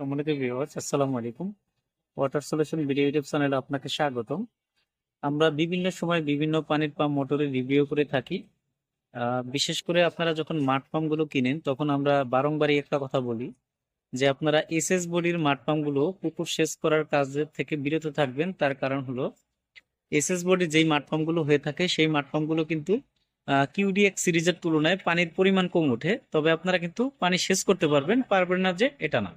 সম্মানিত ভিউয়ার্স আসসালামু আলাইকুম। ওয়াটার সলিউশন ভিডিও ইউটিউব আপনাকে স্বাগতম। আমরা বিভিন্ন সময় বিভিন্ন পানির পাম্প মোটরের রিভিউ করে থাকি। বিশেষ করে আপনারা যখন মাঠ পাম্পগুলো কিনেন, তখন আমরা বারংবারই একটা কথা বলি যে আপনারা এসএস বডির মাঠ পাম্পগুলো পুকুর সেচ করার কাজের থেকে বিরত থাকবেন। তার কারণ হলো এসএস বডির যেই মাঠ পাম্পগুলো হয়ে থাকে, সেই মাঠ পাম্পগুলো কিন্তু কিউডিএক্স সিরিজের তুলনায় পানির পরিমাণ কম ওঠে। তবে আপনারা কিন্তু পানি সেচ করতে পারবেন পারবেন না যে এটা না।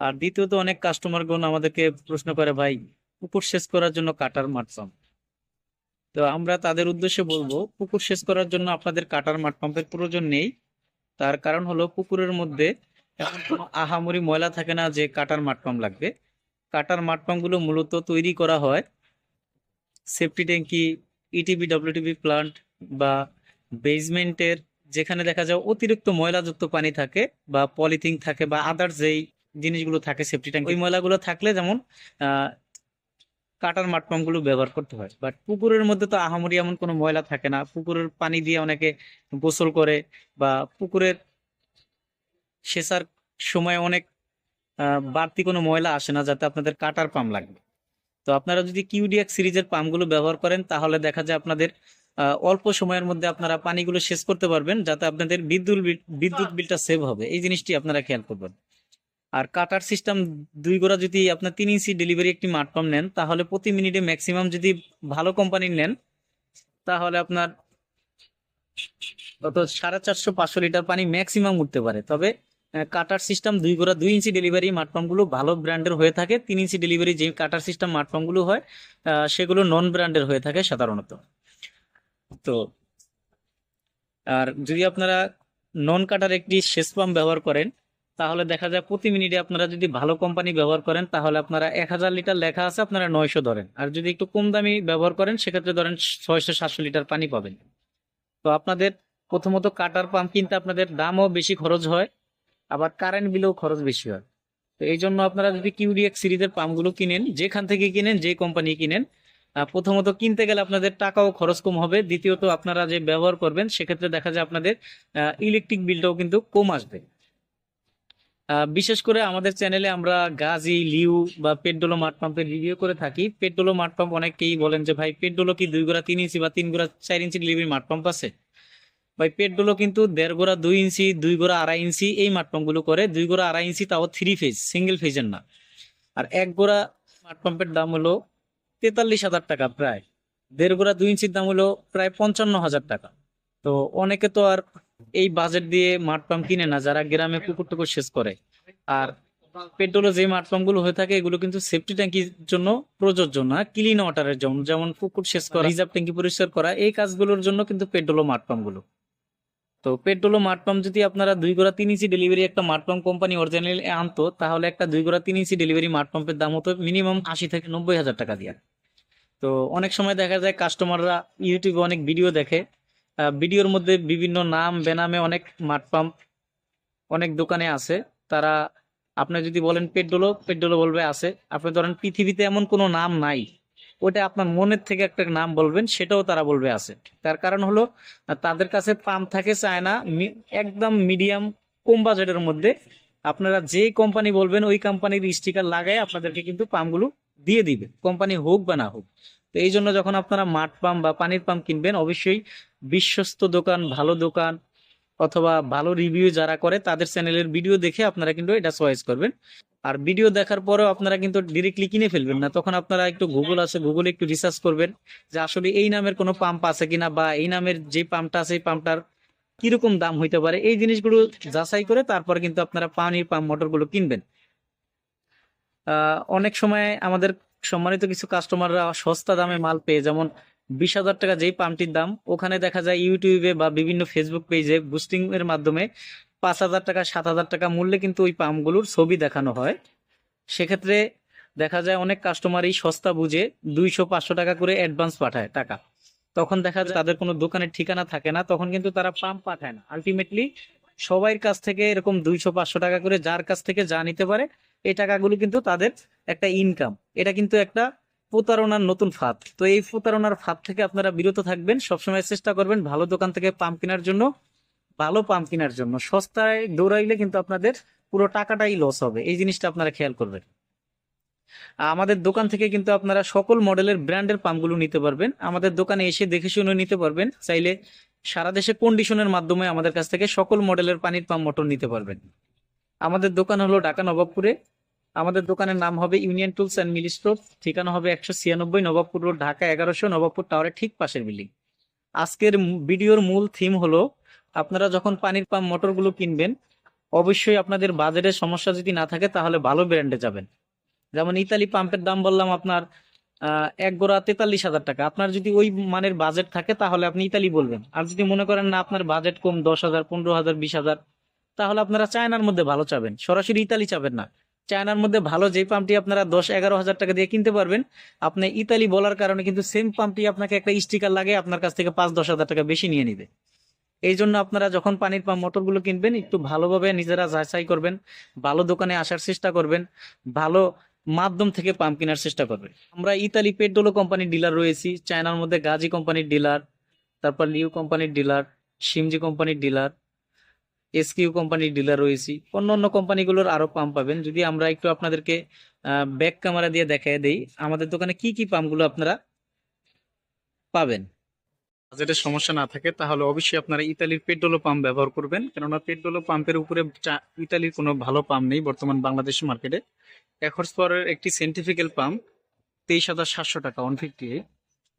আর দ্বিতীয়ত অনেক কাস্টমারগণ আমাদেরকে প্রশ্ন করে, ভাই, পুকুর সেচ করার জন্য কাটার মাঠ পাম্প। তো আমরা তাদের উদ্দেশ্যে বলব, পুকুর সেচ করার জন্য আপনাদের কাটার মাঠ পাম্পের প্রয়োজন নেই। তার কারণ হলো পুকুরের মধ্যে এমন কোনো আহামরি ময়লা থাকে না যে কাটার মাঠ পাম্প লাগবে। কাটার মাঠ পাম্পগুলো মূলত তৈরি করা হয় সেফটি ট্যাঙ্কি ইটিবি ডব্লিউটিবি প্লান্ট বা বেসমেন্টের যেখানে দেখা যায় অতিরিক্ত ময়লাযুক্ত পানি থাকে বা পলিথিন থাকে বা আদার যেই জিনিসগুলো থাকে সেফটি ট্যাঙ্ক ওই ময়লাগুলো থাকলে যেমন কাটার মাঠ পাম্পগুলো ব্যবহার করতে হয়। বাট পুকুরের মধ্যে তো আহামরি এমন কোনো ময়লা থাকে না। পুকুরের পানি দিয়ে অনেকে গোসল করে বা পুকুরের সেচার সময় অনেক বাড়তি কোনো ময়লা আসে না যাতে আপনাদের কাটার পাম্প লাগবে। তো আপনারা যদি কিউডিএক্স সিরিজের পাম্পগুলো ব্যবহার করেন তাহলে দেখা যায় আপনাদের আহ, অল্প সময়ের মধ্যে আপনারা পানিগুলো শেষ করতে পারবেন যাতে আপনাদের বিদ্যুৎ বিল- বিদ্যুৎ বিলটা সেভ হবে। এই জিনিসটি আপনারা খেয়াল করবেন। আর কাটার সিস্টেম দুই গোড়া যদি আপনার তিন ইঞ্চি ডেলিভারি একটি মাঠ নেন, তাহলে প্রতি মিনিটে ম্যাক্সিমাম যদি ভালো কোম্পানির নেন, তাহলে আপনার সাড়ে চারশো পাঁচশো লিটার পানি ম্যাক্সিমাম উঠতে পারে। তবে কাটার সিস্টেম দুই গোড়া দুই ইঞ্চি ডেলিভারি মাঠ পাম্পগুলো ভালো ব্র্যান্ডের হয়ে থাকে। তিন ইঞ্চি ডেলিভারি যে কাটার সিস্টেম মাঠ পাম্পগুলো হয় সেগুলো নন ব্র্যান্ডের হয়ে থাকে সাধারণত। তো, আর যদি আপনারা নন কাটার একটি সেচ পাম্প ব্যবহার করেন তাহলে দেখা যায় প্রতি মিনিটে আপনারা যদি ভালো কোম্পানি ব্যবহার করেন, তাহলে আপনারা এক হাজার লিটার লেখা আছে, আপনারা নয়শো ধরেন। আর যদি একটু কম দামি ব্যবহার করেন, সেক্ষেত্রে ধরেন ছয়শো সাতশো লিটার পানি পাবেন। তো আপনাদের প্রথমত কাটার পাম্প কিনতে আপনাদের দামও বেশি খরচ হয়, আবার কারেন্ট বিলও খরচ বেশি হয়। তো এই জন্য আপনারা যদি কিউডিএক্স সিরিজের পাম্পগুলো কিনেন, যেখান থেকে কিনেন, যে কোম্পানি কিনেন প্রথমত কিনতে গেলে আপনাদের টাকাও খরচ কম হবে। দ্বিতীয়ত আপনারা যে ব্যবহার করবেন, সেক্ষেত্রে দেখা যায় আপনাদের ইলেকট্রিক বিলটাও কিন্তু কম আসবে। বিশেষ করে আমাদের চ্যানেলে আমরা গাজি, লিউ বা পেট্রোলো মাঠ পাম্পের রিভিউ করে থাকি। পেট্রোলো মাঠ পাম্প অনেকেই বলেন যে, ভাই পেট্রোলো কি দুই গোড়া, তিন ইঞ্চি বা তিন গোড়া, চার ইঞ্চি ডেলিভারি মাঠ পাম্প আছে? ভাই পেট্রোলো কিন্তু দেড় গোড়া, দুই ইঞ্চি, দুই গোড়া, আড়াই ইঞ্চি এই মাঠ পাম্পগুলো করে। দুই গোড়া, আড়াই ইঞ্চি তাও থ্রি ফেজ সিঙ্গেল ফেজের না। আর এক গোড়া মাঠ পাম্পের দাম হলো তেতাল্লিশ হাজার টাকা প্রায়। দেড় গোড়া, দুই ইঞ্চির দাম হলো প্রায় পঞ্চান্ন হাজার টাকা। তো অনেকে তো আর এই বাজেট দিয়ে মাঠ পাম্প কিনে না, যারা গ্রামে পুকুর টুকুর সেচ করে। আর পেট্রোলে যে মাঠ পাম্পগুলো হয়ে থাকে, এগুলো কিন্তু সেফটি ট্যাঙ্কির জন্য প্রযোজ্য না ক্লিন ওয়াটারের জন্য। যেমন পুকুর সেচ করা রিজার্ভ ট্যাঙ্কি পরিষ্কার করা, এই কাজগুলোর জন্য কিন্তু পেট্রোলো মাঠ পাম্পগুলো তো পেট্রোলো মাঠ পাম্প যদি আপনারা দুই গোড়া তিন ইঞ্চি ডেলিভারি একটা মাঠ পাম্প কোম্পানি অরিজিনাল আনতো, তাহলে একটা দুই গোড়া তিন ইঞ্চি ডেলিভারি মাঠ পাম্পের দাম হতো মিনিমাম আশি থেকে নব্বই হাজার টাকা দিয়ে। তো অনেক সময় দেখা যায় কাস্টমাররা ইউটিউবে অনেক ভিডিও দেখে ভিডিওর মধ্যে বিভিন্ন নাম, বেনামে অনেক মাঠ পাম্প, অনেক দোকানে আছে। তারা, আপনি যদি বলেন পেট্রোলো পেট্রোলো বলবে আছে। আপনি ধরেন পৃথিবীতে এমন কোনো নাম নাই। ওটা আপনার মনের থেকে একটা নাম বলবেন, সেটাও তারা বলবে আছে। তার কারণ হলো, তাদের কাছে পাম্প থাকে চায় না একদম মিডিয়াম, কম বাজেটের মধ্যে। আপনারা যে কোম্পানি বলবেন, ওই কোম্পানির স্টিকার লাগাই আপনাদেরকে কিন্তু পাম্পগুলো দিয়ে দিবে, কোম্পানি হোক বা না হোক। তো এই জন্য যখন আপনারা মাঠ পাম্প বা পানির পাম্প কিনবেন, অবশ্যই বিশ্বস্ত দোকান, ভালো দোকান অথবা ভালো রিভিউ যারা করে তাদের চ্যানেলের ভিডিও দেখে আপনারা কিন্তু এটা চয়েস করবেন। আর ভিডিও দেখার পরেও আপনারা কিন্তু ডিরেক্টলি কিনে ফেলবেন না। তখন আপনারা একটু গুগল আছে গুগলে একটু রিসার্চ করবেন যে আসলে এই নামের কোনো পাম্প আছে কিনা বা এই নামের যে পাম্পটা আছে, এই পাম্পটার কীরকম দাম হইতে পারে। এই জিনিসগুলো যাচাই করে তারপর কিন্তু আপনারা পানির পাম্প মোটরগুলো কিনবেন। অনেক সময় আমাদের সম্মানিত কিছু কাস্টমাররা সস্তা দামে মাল পেয়ে, যেমন বিশ হাজার টাকা যেই পাম্পটির দাম, ওখানে দেখা যায় ইউটিউবে বা বিভিন্ন ফেসবুক পেজে বুস্টিং এর মাধ্যমে পাঁচ হাজার টাকা, সাত হাজার টাকা মূল্যে কিন্তু ওই পাম্পগুলোর ছবি দেখানো হয়। সেক্ষেত্রে দেখা যায় অনেক কাস্টমারই সস্তা বুঝে দুইশো, পাঁচশো টাকা করে অ্যাডভান্স পাঠায় টাকা। তখন দেখা যায় তাদের কোনো দোকানের ঠিকানা থাকে না, তখন কিন্তু তারা পাম্প পাঠায় না। আলটিমেটলি সবাই কাছ থেকে এরকম দুইশো, পাঁচশো টাকা করে যার কাছ থেকে যা নিতে পারে, এই টাকাগুলো কিন্তু তাদের একটা ইনকাম এটা কিন্তু একটা প্রতারণার নতুন ফাঁদ। তো এই প্রতারণার ফাঁদ থেকে আপনারা বিরত থাকবেন, সবসময় চেষ্টা করবেন ভালো দোকান থেকে পাম্প কেনার জন্য, ভালো পাম্প কেনার জন্য। সস্তায় দৌড়াইলে কিন্তু আপনাদের পুরো টাকাটাই লস হবে। এই জিনিসটা আপনারা খেয়াল করবেন। আমাদের দোকান থেকে কিন্তু আপনারা সকল মডেলের ব্র্যান্ডের পাম্পগুলো নিতে পারবেন। আমাদের দোকানে এসে দেখে শুনে নিতে পারবেন। চাইলে সারা দেশে কন্ডিশনের মাধ্যমে আমাদের কাছ থেকে সকল মডেলের পানির পাম্প মোটর নিতে পারবেন। আমাদের দোকান হলো ঢাকা নবাবপুরে। আমাদের দোকানের নাম হবে union tools and Mili store. ঠিকানা হবে একশো ছিয়ানব্বই নবাবপুর রোড, ঢাকা এগারোশো নবাবপুর টাওয়ারের ঠিক পাশের বিল্ডিং। আজকের ভিডিওর মূল থিম হলো, আপনারা যখন পানির পাম্প মোটরগুলো কিনবেন, অবশ্যই আপনাদের বাজেটের সমস্যা যদি না থাকে, তাহলে ভালো ব্র্যান্ডে যাবেন। যেমন ইতালি পাম্পের দাম বললাম আপনার এক গোড়া তেতাল্লিশ হাজার টাকা। আপনার যদি ওই মানের বাজেট থাকে, তাহলে আপনি ইতালি বলবেন। আর যদি মনে করেন না, আপনার বাজেট কম, দশ হাজার, পনেরো হাজার, বিশ হাজার, তাহলে আপনারা চায়নার মধ্যে ভালো চাবেন। সরাসরি ইতালি চাবেন না। চায়নার মধ্যে ভালো যে পাম্পটি আপনারা দশ এগারো হাজার টাকা দিয়ে কিনতে পারবেন, আপনি ইতালি বলার কারণে কিন্তু সেম পাম্পটি আপনাকে একটা স্টিকার লাগে, আপনার কাছ থেকে পাঁচ দশ হাজার টাকা বেশি নিয়ে নিবে। এই জন্য আপনারা যখন পানির পাম্প মোটরগুলো কিনবেন, একটু ভালোভাবে নিজেরা যাচাই করবেন, ভালো দোকানে আসার চেষ্টা করবেন, ভালো মাধ্যম থেকে পাম্প কেনার চেষ্টা করবেন। আমরা ইতালি পেট্রোলো কোম্পানির ডিলার রয়েছি, চায়নার মধ্যে গাজী কোম্পানির ডিলার তারপর লিউ কোম্পানির ডিলার সিমজি কোম্পানির ডিলার এসকিউ কোম্পানির ডিলার রয়েছি। অন্য অন্য কোম্পানিগুলোর আরও পাম্প পাবেন। যদি আমরা একটু আপনাদেরকে ব্যাক ক্যামেরা দিয়ে দেখায় দেই, আমাদের দোকানে কি কি পাম্পগুলো আপনারা পাবেন? বাজেটের সমস্যা না থাকে, তাহলে অবশ্যই আপনারা ইতালির পেট্রোলো পাম্প ব্যবহার করবেন। কেননা পেট্রোলো পাম্পের উপরে ইতালির কোনো ভালো পাম্প নেই বর্তমান বাংলাদেশ মার্কেটে এক হর্স পাওয়ারের একটি সেন্টিফিক্যাল পাম্প তেইশ হাজার সাতশো টাকা ওয়ান ফিফটি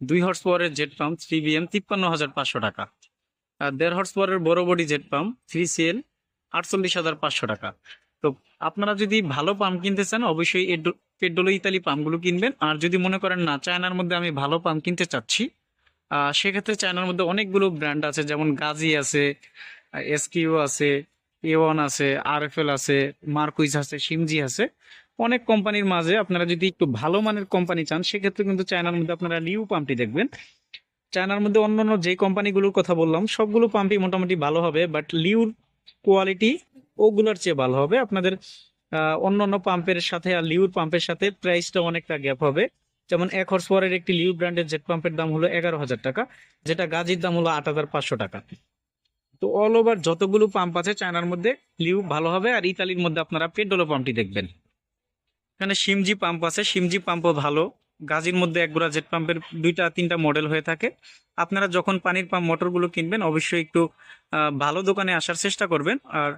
দুই হর্স পাওয়ারের jet pump three B M তিপ্পান্ন হাজার পাঁচশো টাকা। দেড় হর্স পাওয়ারের বড় body jet pump three C L আটচল্লিশ হাজার পাঁচশো টাকা। তো আপনারা যদি ভালো পাম্প কিনতে চান, অবশ্যই পেট্রোলো ইতালি পাম্পগুলো কিনবেন। আর যদি মনে করেন না, চায়নার মধ্যে আমি ভালো পাম্প কিনতে চাচ্ছি সেক্ষেত্রে চায়নার মধ্যে অনেকগুলো ব্র্যান্ড আছে, যেমন গাজি আছে এসকিউ আছে এ ওয়ান আছে আর এফ এল আছে মার্কুইজ আছে সিমজি আছে। অনেক কোম্পানির মাঝে আপনারা যদি একটু ভালো মানের কোম্পানি চান, সেক্ষেত্রে কিন্তু চায়নার মধ্যে আপনারা লিউ পাম্পটি দেখবেন। চায়নার মধ্যে অন্যান্য যে কোম্পানিগুলোর কথা বললাম সবগুলো পাম্পই মোটামুটি ভালো হবে বাট লিউর কোয়ালিটি ওগুলোর চেয়ে ভালো হবে। আপনাদের আহ, অন্যান্য পাম্পের সাথে আর লিউর পাম্পের সাথে প্রাইসটা অনেকটা গ্যাপ হবে। যেমন এক হর্স পাওয়ারের একটি লিউ ব্র্যান্ডের জেট পাম্পের দাম হলো এগারো হাজার টাকা যেটা গাজির দাম হলো আট হাজার পাঁচশো টাকা। তো অল ওভার যতগুলো পাম্প আছে চায়নার মধ্যে লিউ ভালো হবে আর ইতালির মধ্যে আপনারা পেট্রোলো পাম্পটি দেখবেন। এখানে সিমজি পাম্প আছে সিমজি পাম্পও ভালো। গাজির মধ্যে একগুড়া জেট পাম্পের দুইটা, তিনটা মডেল হয়ে থাকে। আপনারা যখন পানির পাম্প মোটরগুলো কিনবেন, অবশ্যই একটু ভালো দোকানে আসার চেষ্টা করবেন। আর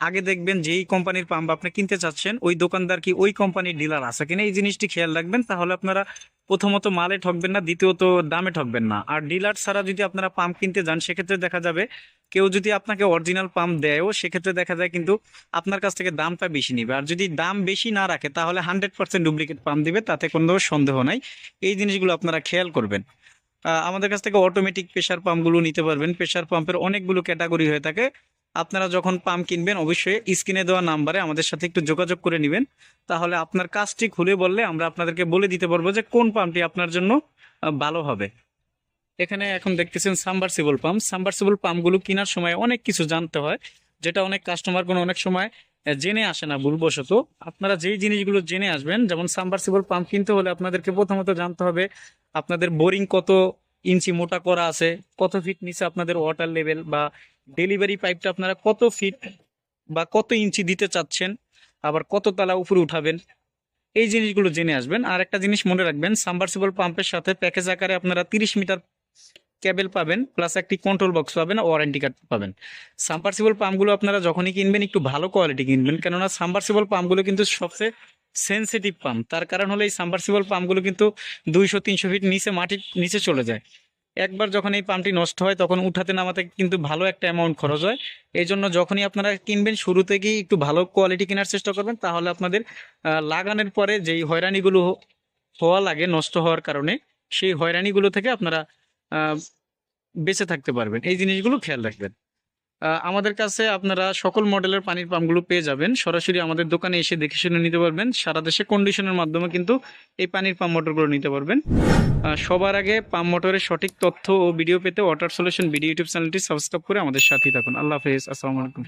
আগে দেখবেন যেই কোম্পানির পাম্প আপনি কিনতে চাচ্ছেন, ওই দোকানদার কি ওই কোম্পানির ডিলার আছে কিনা, এই জিনিসটি খেয়াল রাখবেন। তাহলে আপনারা প্রথমত মালে ঠকবেন না, দ্বিতীয়ত দামে ঠকবেন না। আর ডিলার ছাড়া যদি আপনারা পাম্প কিনতে যান, সেক্ষেত্রে দেখা যাবে কেউ যদি আপনাকে অরিজিনাল পাম্প দেয়ও, সেক্ষেত্রে দেখা যায় কিন্তু আপনার কাছ থেকে দামটা বেশি নিবে। আর যদি দাম বেশি না রাখে, তাহলে হান্ড্রেড পার্সেন্ট ডুপ্লিকেট পাম্প দিবে, তাতে কোনো সন্দেহ নাই। এই জিনিসগুলো আপনারা খেয়াল করবেন। আমাদের কাছ থেকে অটোমেটিক প্রেশার পাম্পগুলো নিতে পারবেন। প্রেশার পাম্পের অনেকগুলো ক্যাটাগরি হয়ে থাকে। আপনারা যখন পাম্প কিনবেন, অবশ্যই স্ক্রিনে দেওয়া নাম্বারে আমাদের সাথে একটু যোগাযোগ করে নেবেন। তাহলে আপনার কাজটি খুলে বললে আমরা আপনাদেরকে বলে দিতে পারব যে কোন পাম্পটি আপনার জন্য ভালো হবে। এখানে এখন দেখতেছেন সাম্বারসিবল পাম্প সাম্বারসিবল পাম্পগুলো কেনার সময় অনেক কিছু জানতে হয়, যেটা অনেক কাস্টমার কোনো অনেক সময় জেনে আসে না ভুলবশত। আপনারা যেই জিনিসগুলো জেনে আসবেন, যেমন সাম্বারসিবল পাম্প কিনতে হলে আপনাদেরকে প্রথমত জানতে হবে, আপনাদের বোরিং কত ইঞ্চি মোটা করা আছে, কত ফিট নিচে আপনাদের ওয়াটার লেভেল বা ডেলিভারি পাইপটা আপনারা কত ফিট বা কত ইঞ্চি দিতে চাচ্ছেন, আবার কত তালা উপরে উঠাবেন, এই জিনিসগুলো জেনে আসবেন। আর একটা জিনিস মনে রাখবেন, সাবমার্সিবল পাম্পের সাথে প্যাকেজ আকারে আপনারা তিরিশ মিটার কেবল পাবেন, প্লাস একটি কন্ট্রোল বক্স পাবেন ওয়ারেন্টি কার্ড পাবেন। সাবমার্সিবল পাম্পগুলো আপনারা যখনই কিনবেন, একটু ভালো কোয়ালিটি কিনবেন, কেননা সাবমার্সিবল পাম্পগুলো কিন্তু সবচেয়ে সেন্সিটিভ পাম্প। তার কারণ হলো এই সাবমার্সিবল পাম্পগুলো কিন্তু দুইশো, তিনশো ফিট নিচে মাটির নিচে চলে যায়। একবার যখন এই পাম্পটি নষ্ট হয়, তখন উঠাতে নামাতে কিন্তু ভালো একটা অ্যামাউন্ট খরচ হয়। এই জন্য যখনই আপনারা কিনবেন, শুরু থেকেই একটু ভালো কোয়ালিটি কেনার চেষ্টা করবেন। তাহলে আপনাদের লাগানের পরে যেই হয়রানিগুলো হওয়া লাগে, নষ্ট হওয়ার কারণে, সেই হয়রানিগুলো থেকে আপনারা বেঁচে থাকতে পারবেন। এই জিনিসগুলো খেয়াল রাখবেন। আমাদের কাছে আপনারা সকল মডেলের পানির পাম্পগুলো পেয়ে যাবেন। সরাসরি আমাদের দোকানে এসে দেখে শুনে নিতে পারবেন। সারা দেশে কন্ডিশনের মাধ্যমে কিন্তু এই পানির পাম্প মোটরগুলো নিতে পারবেন। সবার আগে পাম্প মোটরের সঠিক তথ্য ও ভিডিও পেতে ওয়াটার সলিউশন ভিডিও ইউটিউব চ্যানেলটি সাবস্ক্রাইব করে আমাদের সাথেই থাকুন। আল্লাহ হাফেজ। আসসালামু আলাইকুম।